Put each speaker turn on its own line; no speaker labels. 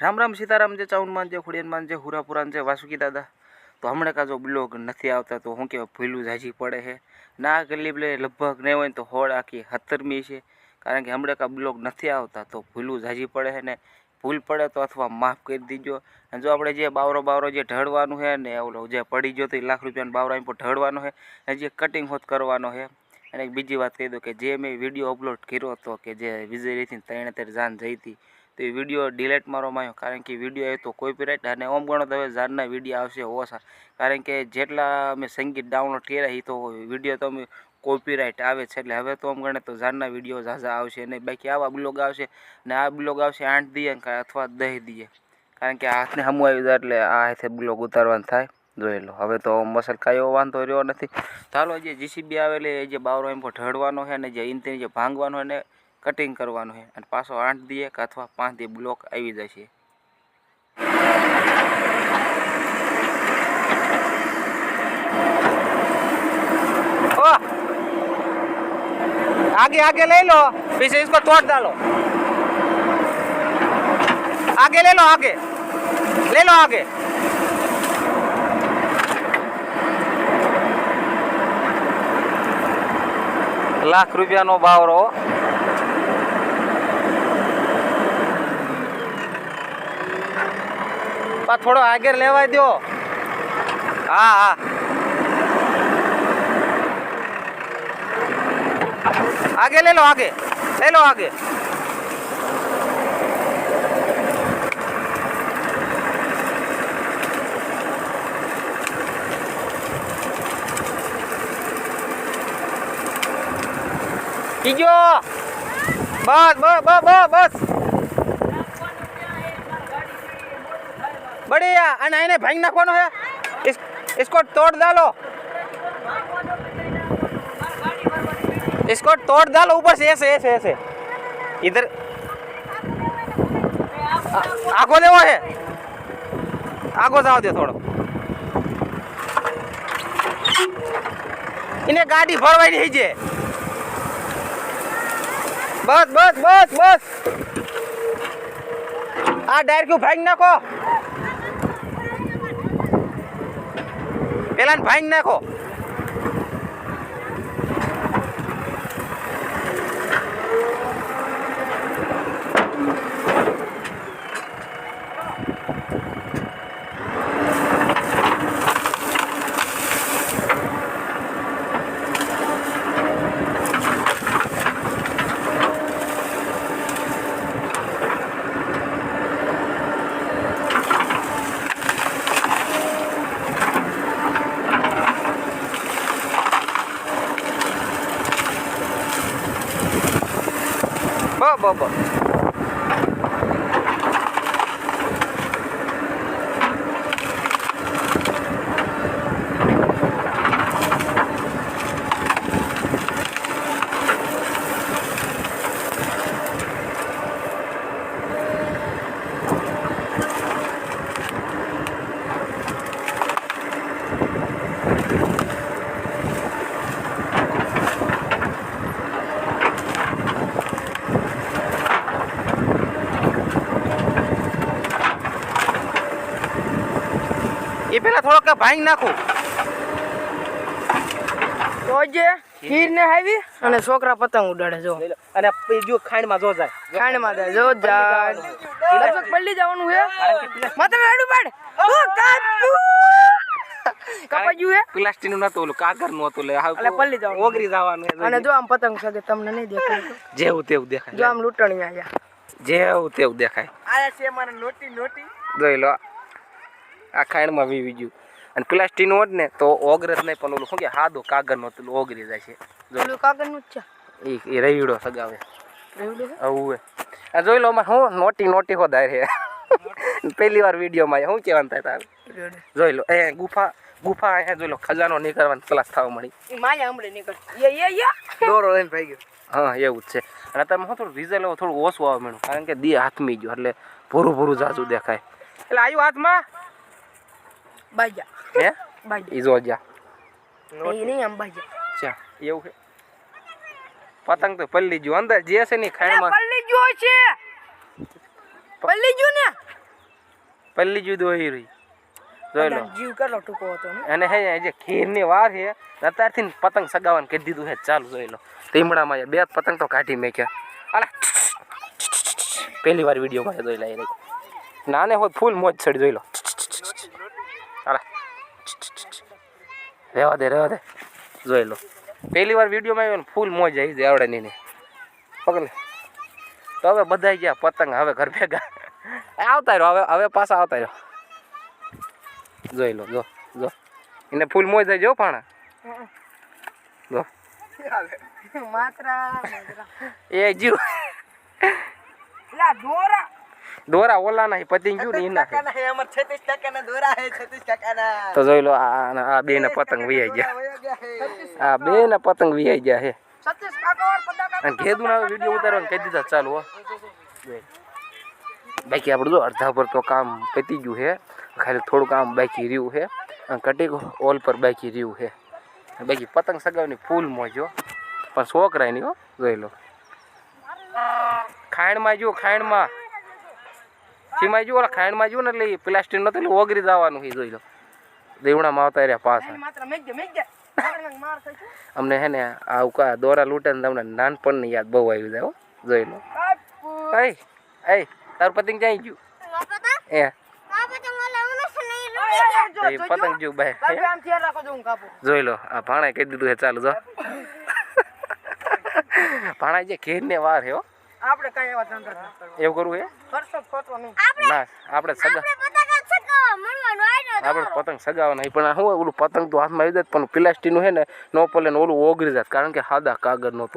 રામ રામ સીતારામ જે ચાઉનમાં જે ખુડિયાનમાં જે હુરાપુરાન જે વાસુકી દાદા. તો હમણાં કા જો બ્લોગ નથી આવતા, તો શું કહેવાય ભૂલું જાજી પડે છે. ના કરી લે લગભગ નહીં હોય તો હોળ આખી હતરમી છે. કારણ કે હમણાં કા બ્લોગ નથી આવતા, તો ભૂલું જાજી પડે છે ને ભૂલ પડે તો અથવા માફ કરી દીજો. અને જો આપણે જે બાવરો બાવરો જે ઢળવાનું છે ને, ઓલો જે પડી ગયો તો એ લાખ રૂપિયાનો બાવરો એમ પણ ઢળવાનો છે. અને જે કટિંગ હોત કરવાનો છે. અને બીજી વાત કહી દઉં કે જે મેં વીડિયો અપલોડ કર્યો હતો કે જે વિજય રીથી ત્રણે ત્રણ જાન જઈ હતી તો એ વીડિયો ડિલેટ મારવામાં આવ્યો કારણ કે વીડિયો એ તો કોપીરાઇટ અને ઓમ ગણો તો હવે ઝાડના વીડિયો આવશે ઓછા કારણ કે જેટલા અમે સંગીત ડાઉનલોડ કર્યા એ તો વીડિયો તો અમે કોપીરાઇટ આવે છે. એટલે હવે તો આમ ગણે તો ઝાડના વીડિયો ઝાઝા આવશે અને બાકી આવા બ્લોગ આવશે ને આ બ્લોગ આવશે આઠ ને અથવા દહી દઈએ કારણ કે હાથને હમું આવી જાય એટલે આ હાથે બ્લોગ ઉતારવાનું થાય. જોઈ લો. હવે તો મસલ કાંઈ એવો વાંધો રહ્યો નથી. ચાલો, જે જીસીબી આવેલી, એ જે બાવરો એમ ઢળવાનો છે ને જે ઇન્તની જે ભાંગવાનો છે ને કટિંગ કરવાનું છે અને પાછો આઠ દીએ કે અથવા પાંચ દી બ્લોક આવી જશે ओ, आगे आगे ले लो पीछे इसको तोड़ डालो आगे ले लो आगे ले लो आगे લાખ રૂપિયાનો બાવરો પા થોડો આગળ લેવાય દો હા હા आगे ले लो आगे ले लो आगे બીજો બસ બસ બસ બસ बढ़िया। अना कौन है? इस, इसको तोड़ डालो। इसको तोड़ डालो, ऊपर से, ऐसे ऐसे ऐसे। इधर। आगो ले वो है। आगो जाओ दे थोड़ा। इन्हें गाड़ी भरवाई नहीं जे। बस बस बस बस। आ, डायर क्यों फेंक को? પેલા ભાઈ નાખો. બ થોડોક ભાંગ નાખું.
તો જે ખીર ને આવી અને છોકરા પતંગ ઉડાડે જો.
અને ખાંડમાં જો જાય.
ખાંડમાં જાય જો જાય. લગભગ પલ્લી જવાનું હે માત્ર રાડું પાડ. ઓ કાપુ કપાજ્યું હે?
પ્લાસ્ટિકનું નતું ઓલું કાગરનું હતું લે
એટલે પલ્લી જવાનું.
ઓગરી જવાનું
અને જો આમ પતંગ સગે તમને નહીં દેખાય.
જેવું તેવું
જો
દેખાય
આમ લૂંટણી આયા.
જેવું તેવું દેખાય.
આયા છે મારા નોટી નોટી.
જોઈ લો આ ખાંડમાં વીવી ગયું. અને પ્લાસ્ટિકનું હોત ને તો ઓગરે જ નહીં પણ ઓલું શું કે હાદો કાગરનું હતું ઓગરી જાય છે.
પેલું કાગળનું જ છે.
એ એ રહીડો સગાવે. આવું આ જોઈ લો હું નોટી નોટી હોદાય છે પહેલી વાર વિડીયોમાં શું કહેવાનું થાય તારે? જોઈ લો એ ગુફા ગુફા અહીંયા જોઈ લો ખજાનો નીકળવાનો ક્લાસ થવા મળી.
માયા હમણે નીકળ.
દોરો લઈને ભાઈ ગયો. હા એવું જ છે. અને તમે હું થોડું રિઝલ્ટ હવે થોડું ઓછું આવે મેળું કારણ કે દી હાથમી ગયો એટલે ભૂરું ભૂરું જાજુ દેખાય. એટલે આવ્યું હાથમાં?
બાજા
હે
બાજા
ઈ જો
Ini yang baja.
ચા એવું છે પતંગ તો પલ્લી ગયું અંદર જે છે ને ખાણમાં
પલ્લી ગયો છે પલ્લી ગયો ને
પહેલી જ દોઈ રહી જોઈ લો
જીવ કેટલો ટૂંકો હતો
અને હે જે ખીરની વાર છે અત્યારથી પતંગ સગાવવાનું કહી દીધું હે ચાલુ જોઈ લો. લીમડામાં બે પતંગ તો કાઢી મેક્યા. અલા પહેલી વાર વિડીયોમાં જોઈ લે નાને હોય ફૂલ મોજ ચડી જોઈ લો અલા રહેવા દે રહેવા દે. જોઈ લો. પહેલી વાર વિડીયોમાં આવ્યો ને ફૂલ મોજ આવી જાય આવડે નહીં પગલે તો હવે બધા ગયા પતંગ હવે ઘર ભેગા. આવતા રહ્યો હવે હવે પાછા આવતા રહ્યો. જોઈ લો જો જો. એને ફૂલ મોજ થઈ જો પાણા. જો. એ જીવ.
દોરા.
દોરા ઓલા ના પતિંગ ગયું ને એના તો જોઈ લો આ આ બે ને પતંગ વિયાઈ ગયા. આ બે ને પતંગ વિયાઈ ગયા હે.
સતીશ કાકા ઓર પતા
અને કીધું ને વીડિયો ઉતારવાનું કહી દીધા ચાલુ હો. બાકી આપણું જો અડધા પર તો કામ પતી ગયું છે ખાલી થોડું કામ બાકી રહ્યું છે અને કટીક ઓલ પર બાકી રહ્યું છે બાકી પતંગ સગાવની ફૂલ મોજો પણ છોકરાની નહીં હો જોઈ લો. ખાયણમાં જો ખાયણમાં. સીમાઈ જુઓ ઓલા ખાયણમાં જુઓ ને એટલે પ્લાસ્ટિક નતું એટલે ઓગરી જવાનું છે જોઈ લો. દેવડામાં આવતા રહ્યા પાછા.
એની માત્રા મેક દે મેક દે આગળ માર થઈ ગયો.
અમને હે ને આવું કા દોરા લૂંટે ને તમને નાનપણની યાદ બહુ આવી જાય હો જોઈ લો.
કાપુ
એ તાર પતંગ ક્યાંય ગયું? એ.
જો
પતંગ જો બાય
બાપે આમ થિયાર રાખો જો હું કાપું.
જોઈ લો આ ભાણાએ કહી દીધું હે ચાલુ જો. ભાણા જે ઘેર ને વાર હે હો.
આપણે કાંઈ એવા ધંધા
એવું કરવું હે?
પરસો ખોટો નહીં
ના આપણે સગા આપણે પતંગ સગાવવાના નહીં પણ હું શું ઓલું પતંગ તો હાથમાં આવી જાય પણ પ્લાસ્ટિકનું છે ને નો પલે ને ઓલું ઓગળી જાય કારણ કે સાદા કાગળ નહોતું